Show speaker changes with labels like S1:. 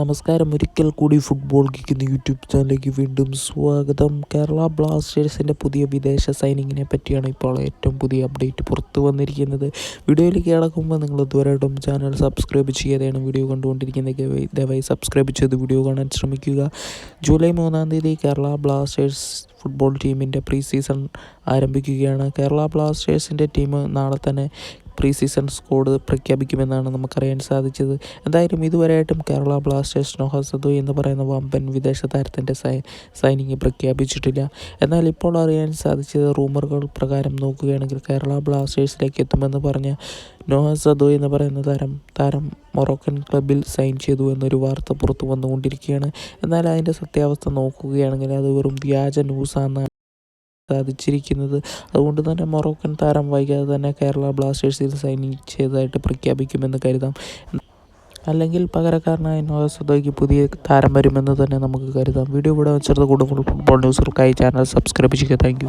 S1: നമസ്കാരം. ഒരിക്കൽ കൂടി ഫുട്ബോൾ കിക്കുന്ന യൂട്യൂബ് ചാനലിലേക്ക് വീണ്ടും സ്വാഗതം. കേരള ബ്ലാസ്റ്റേഴ്സിന്റെ പുതിയ വിദേശ സൈനിങ്ങിനെ പറ്റിയാണ് ഇപ്പോൾ ഏറ്റവും പുതിയ അപ്ഡേറ്റ് പുറത്തു വന്നിരിക്കുന്നത്. വീഡിയോയിലേക്ക് കിടക്കുമ്പോൾ നിങ്ങൾ ഇതുവരെയായിട്ടും ചാനൽ സബ്സ്ക്രൈബ് ചെയ്യാതെയാണ് വീഡിയോ കണ്ടുകൊണ്ടിരിക്കുന്നത്. ദയവായി സബ്സ്ക്രൈബ് ചെയ്ത് വീഡിയോ കാണാൻ ശ്രമിക്കുക. ജൂലൈ മൂന്നാം തീയതി കേരള ബ്ലാസ്റ്റേഴ്സ് ഫുട്ബോൾ ടീമിന്റെ പ്രീ സീസൺ ആരംഭിക്കുകയാണ്. കേരള ബ്ലാസ്റ്റേഴ്സിന്റെ ടീം നാളെ തന്നെ പ്രീ സീസൺ സ്കോഡ് പ്രഖ്യാപിക്കുമെന്നാണ് നമുക്കറിയാൻ സാധിച്ചത്. എന്തായാലും ഇതുവരെയായിട്ടും കേരള ബ്ലാസ്റ്റേഴ്സ് നോഹ സദു എന്ന് പറയുന്ന വമ്പൻ വിദേശ താരത്തിന്റെ സൈ സൈനിങ് പ്രഖ്യാപിച്ചിട്ടില്ല. എന്നാൽ ഇപ്പോൾ അറിയാൻ സാധിച്ചത് റൂമറുകൾ പ്രകാരം നോക്കുകയാണെങ്കിൽ കേരള ബ്ലാസ്റ്റേഴ്സിലേക്ക് എത്തുമെന്ന് പറഞ്ഞ നോഹ സദു എന്ന് പറയുന്ന താരം താരം മൊറോക്കൻ ക്ലബിൽ സൈൻ ചെയ്തു എന്നൊരു വാർത്ത പുറത്തു വന്നുകൊണ്ടിരിക്കുകയാണ്. എന്നാൽ അതിന്റെ സത്യാവസ്ഥ നോക്കുകയാണെങ്കിൽ അത് വെറും വ്യാജ ന്യൂസാണെന്നാണ് സാധിച്ചിരിക്കുന്നത്. അതുകൊണ്ട് തന്നെ മൊറോക്കൻ താരം വൈകാതെ തന്നെ കേരള ബ്ലാസ്റ്റേഴ്സിൽ സൈനിങ് ചെയ്തതായിട്ട് പ്രഖ്യാപിക്കുമെന്ന് കരുതാം. അല്ലെങ്കിൽ പകരക്കാരനായ നോയസുദോയ്ക്ക് പുതിയ താരം വരുമെന്ന് തന്നെ നമുക്ക് കരുതാം. വീഡിയോ ഇവിടെ വെച്ചത് കൂടുതൽ ഫുട്ബോൾ ന്യൂസുകൾക്കായി ചാനൽ സബ്സ്ക്രൈബ് ചെയ്യുക. താങ്ക്